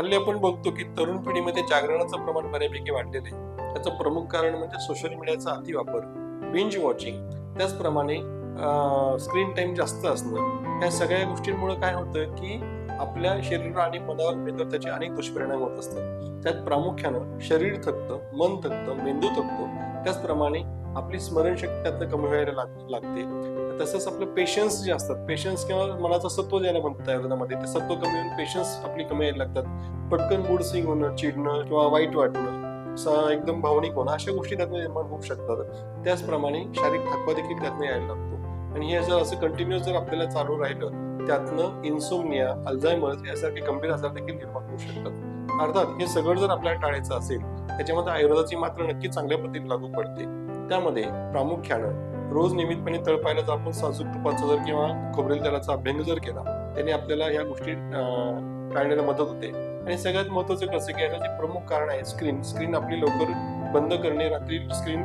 हल्ली आपण बघतो की तरुण पिढीमध्ये जागरणाचं प्रमाण बऱ्यापैकी वाढलेलं आहे. त्याचं प्रमुख कारण म्हणजे सोशल मीडियाचा अतिवापर बिंज वॉचिंग त्याचप्रमाणे स्क्रीन टाइम जास्त असणं. ह्या सगळ्या गोष्टींमुळे काय होतं की आपल्या शरीर आणि मनावर मेंदूवर त्याचे अनेक दुष्परिणाम होत असतात. त्यात प्रामुख्यानं शरीर थकतं मन थकतं मेंदू थकतो. त्याचप्रमाणे आपली स्मरणशक्ती त्यातनं कमी व्हायला लाग- लागते. तसंच आपलं पेशन्स जे असतात पेशन्स किंवा मनाचा सत्व ज्याला म्हणतात आयुर्वेदामध्ये ते सत्व कमी होऊन पेशन्स आपली कमी यायला लागतात. पटकन मूड स्विंग होणं चिडणं किंवा वाईट वाटणं एकदम भावनिक होणं अशा गोष्टी त्यातनं निर्माण होऊ शकतात. त्याचप्रमाणे शारीरिक थकवा देखील त्यातनं यायला लागतो. आणि हे जर असं कंटिन्युअस जर आपल्याला चालू राहिलं त्यातनं इन्सोमनिया अल्झायमर्स यासारखे गंभीर आजार देखील निर्माण होऊ शकतात. अर्थात हे सगळं जर आपल्याला टाळायचं असेल त्याच्यामध्ये आयुर्वेदाची मात्र नक्की चांगल्या पद्धतीने लागू पडते. त्यामध्ये प्रामुख्यानं रोज नियमितपणे तळपायला जर आपण साजूक तुपाचा जर किंवा खोबरेल तेलाचा अभ्यंग जर केला त्याने आपल्याला ह्या गोष्टी टाळण्याला मदत होते. आणि सगळ्यात महत्वाचं कसं की याचं जे प्रमुख कारण आहे स्क्रीन स्क्रीन आपली लवकर बंद करणे रात्री स्क्रीन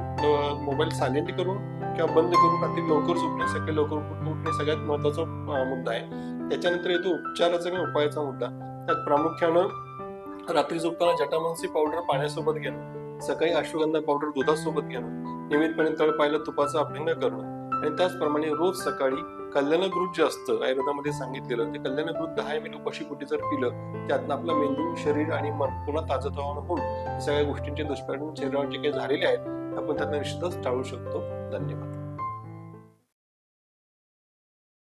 मोबाईल सायलेंट करून किंवा बंद करून रात्री लवकर झोपणे सकाळी लवकर उठणे सगळ्यात महत्त्वाचा मुद्दा आहे. त्याच्यानंतर येतो उपचाराचा किंवा उपायाचा मुद्दा. त्यात प्रामुख्यानं रात्री झोपताना जटामनसी पावडर पाण्यासोबत घेणं सकाळी अश्वगंधा पावडर दुधासोबत घेणं नियमितपणे तळपायला तुपाचा अभ्यंग करणं आणि त्याचप्रमाणे रोज सकाळी कल्याणकृत जे असतं आयुर्वेदामध्ये सांगितलेलं ते कल्याणकृत दहा एम एल उपाशी जर पिलं त्यातनं आपला मेंदू शरीर आणि मन पुन्हा ताजतवानं होऊन सगळ्या गोष्टींचे दुष्परिणाम शरीरावर जे काही झालेले आहेत आपण त्यांना निश्चितच टाळू शकतो. धन्यवाद.